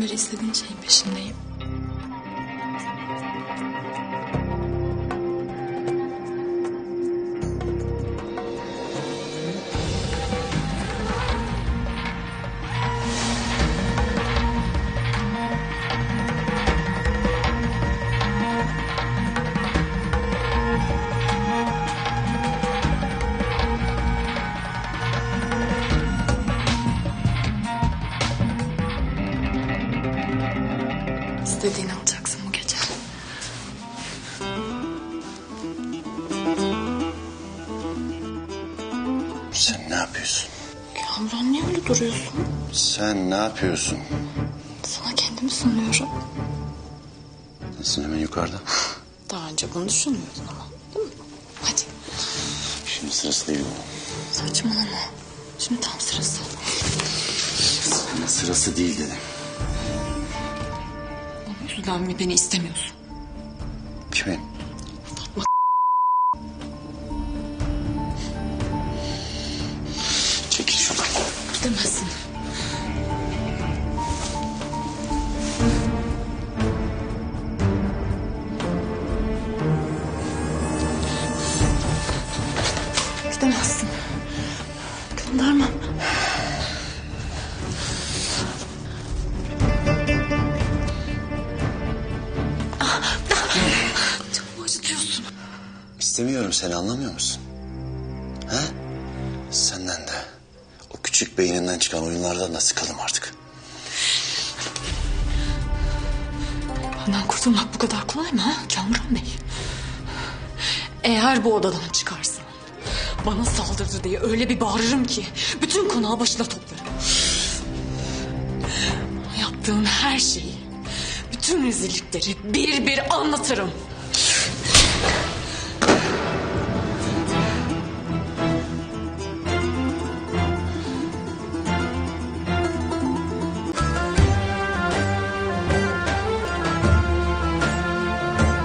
beri istediğin şeyin peşindeyim. İstediğini alacaksın bu gece. Sen ne yapıyorsun? Kamuran niye öyle duruyorsun? Sen ne yapıyorsun? Sana kendimi sunuyorum. Nasılsın hemen yukarıda? Daha önce bunu düşünmüyordun ama. Değil mi? Hadi Şimdi sırası değil bu. saçmalama. Şimdi tam sırası. Sana sırası değil dedim. Yüzden mi beni istemiyorsun? Kimin? Çekil şuradan. Gidemezsin. Gidemezsin. Göndermem. İstemiyorum seni anlamıyor musun? Ha? Senden de. O küçük beyninden çıkan oyunlardan da sıkıldım artık. Benden kurtulmak bu kadar kolay mı ha Kamuran Bey? Eğer bu odadan çıkarsan bana saldırdı diye öyle bir bağırırım ki bütün konağı başına toplarım. Yaptığın her şeyi, bütün rezillikleri bir bir anlatırım.